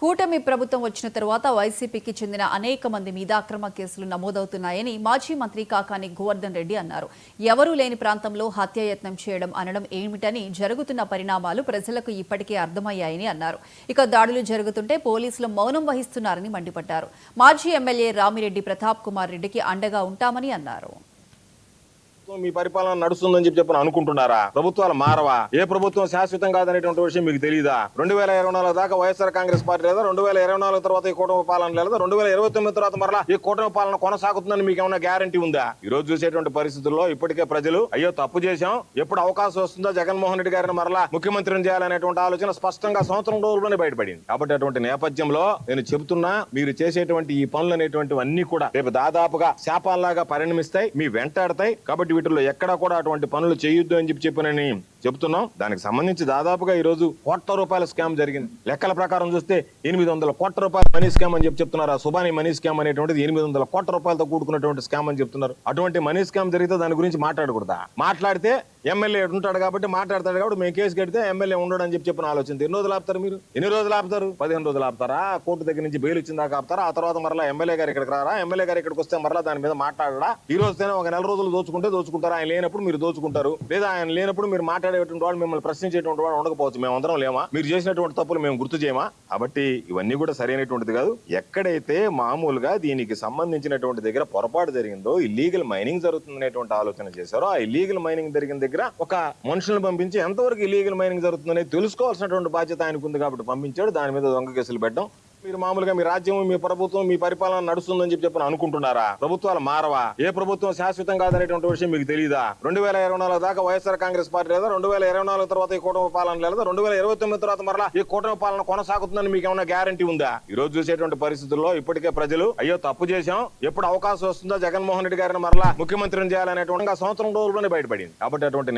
కూటమి ప్రభుత్వం వచ్చిన తర్వాత వైసీపీకి చెందిన అనేక మంది మీద అక్రమ కేసులు నమోదవుతున్నాయని మాజీ మంత్రి కాకాని గోవర్ధన్ రెడ్డి అన్నారు. ఎవరూ లేని ప్రాంతంలో హత్యాయత్నం చేయడం అనడం ఏమిటని జరుగుతున్న పరిణామాలు ప్రజలకు ఇప్పటికే అర్థమయ్యాయని అన్నారు. ఇక దాడులు జరుగుతుంటే పోలీసులు మౌనం వహిస్తున్నారని మండిపడ్డారు. మాజీ ఎమ్మెల్యే రామిరెడ్డి ప్రతాప్ కుమార్ రెడ్డికి అండగా ఉంటామని అన్నారు. ప్రభుత్వం మీ పరిపాలన నడుస్తుందని చెప్పి చెప్పని అనుకుంటున్నారా? ప్రభుత్వాలు మారవా? ఏ ప్రభుత్వం శాశ్వతం కాదనేటువంటి విషయం మీకు తెలియదా రెండు వేల ఇరవై నాలుగు దాకా వైఎస్ఆర్ కాంగ్రెస్ పార్టీ లేదా రెండు వేల ఇరవై నాలుగు తర్వాత ఈ కూటమి పాలన లేదా రెండు వేల ఇరవై తొమ్మిది తర్వాత మరలా ఈ కూటమి పాలన కొనసాగుతుందని మీకు ఏమైనా గ్యారంటీ ఉందా? ఈ రోజు చూసేటువంటి పరిస్థితుల్లో ఇప్పటికే ప్రజలు అయ్యో తప్పు చేశాం. ఎప్పుడు అవకాశం వస్తుందో? జగన్మోహన్ రెడ్డి గారిని మరలా ముఖ్యమంత్రిని చేయాలనేటువంటి ఆలోచన స్పష్టంగా సంవత్సరం రోజుల్లోనే బయటపడింది. కాబట్టి అటువంటి నేపథ్యంలో నేను చెబుతున్నా మీరు చేసేటువంటి ఈ పనులు అనేటువంటివన్నీ కూడా రేపు దాదాపుగా శాపాల్లాగా పరిణమిస్తాయి మీ వెంటాడతాయి. కాబట్టి వీటిల్లో ఎక్కడా కూడా అటువంటి పనులు చేయొద్దు అని చెప్పి చెప్పనని చెప్తున్నాం దానికి సంబంధించి దాదాపుగా ఈ రోజు కోట్ల రూపాయల స్కామ్ జరిగింది. లెక్కల ప్రకారం చూస్తే ఎనిమిది వందల కోట్ల రూపాయల మనీ స్కామ్ అని చెప్పి చెప్తున్నారు. ఆ సుబానీ మనీ స్కామ్ అనేటువంటిది ఎనిమిది వందల కోట్ల రూపాయలతో కూడుకున్నటువంటి స్కామ్ అని చెప్తున్నారు. అటువంటి మనీ స్కామ్ జరిగితే దాని గురించి మాట్లాడకూడదా? మాట్లాడితే ఎమ్మెల్యే ఉంటాడు కాబట్టి మాట్లాడతాడు కాబట్టి మేము కేసు కడితే ఎమ్మెల్యే ఉండడు అని చెప్పి చెప్పిన ఆలోచన. ఎన్ని రోజులు ఆపుతారు మీరు? ఎన్ని రోజులు ఆపుతారు? పదిహేను రోజులు ఆపుతారా? కోర్టు దగ్గర నుంచి బెయిల్ వచ్చిన దాకా ఆపుతారా? ఆ తర్వాత మరలా ఎమ్మెల్యే గారు ఇక్కడికి రారా? ఎమ్మెల్యే గారు ఇక్కడికి వస్తే మరలా దాని మీద మాట్లాడరా? ఈ రోజు ఒక నెల రోజులు దోచుకుంటే దోచుకుంటారు? ఆయన లేనప్పుడు మీరు దోచుకుంటారు. లేదా ఆయన లేనప్పుడు మీరు మాట్లాడేటువంటి వాడు మిమ్మల్ని ప్రశ్నించేటువంటి వాడు ఉండకపోవచ్చు. మేము అందరం లేమా? మీరు చేసినటువంటి తప్పులు మేము గుర్తు చేయమా? కాబట్టి ఇవన్నీ కూడా సరైనటువంటిది కాదు. ఎక్కడైతే మామూలుగా దీనికి సంబంధించినటువంటి దగ్గర పొరపాటు జరిగిందో ఇల్లీగల్ మైనింగ్ జరుగుతుందనేటువంటి ఆలోచన చేశారో ఆ ఇల్లీగల్ మైనింగ్ జరిగిన దగ్గర ఒక మనుషులను పంపించి ఎంతవరకు ఇల్లీగల్ మైనింగ్ జరుగుతుందనేది తెలుసుకోవాల్సినటువంటి బాధ్యత ఆయనకు ఉంది కాబట్టి పంపించాడు. దాని మీద దొంగ కేసులు పెట్టడం మీరు మామూలుగా మీ రాజ్యం మీ ప్రభుత్వం మీ పరిపాలన నడుస్తుందని చెప్పి చెప్పని అనుకుంటున్నారా? ప్రభుత్వాలు మారవా? ఏ ప్రభుత్వం శాశ్వతం కాదనేటువంటి విషయం మీకు తెలియదా రెండు వేల ఇరవై నాలుగు దాకా వైఎస్ఆర్ కాంగ్రెస్ పార్టీ లేదా? రెండు వేల ఇరవై నాలుగు తర్వాత ఈ కూటమి పాలన లేదా? రెండు వేల ఇరవై తొమ్మిది తర్వాత మరలా ఈ కూటమి పాలన కొనసాగుతుందని మీకు ఏమైనా గ్యారంటీ ఉందా? ఈ రోజు చూసేటువంటి పరిస్థితుల్లో ఇప్పటికే ప్రజలు అయ్యో తప్పు చేశాం ఎప్పుడు అవకాశం వస్తుందో? జగన్మోహన్ రెడ్డి గారిని మరలా ముఖ్యమంత్రిని చేయాలనేటువంటి సంవత్సరం రోజుల్లోనే బయటపడింది. కాబట్టి అటువంటి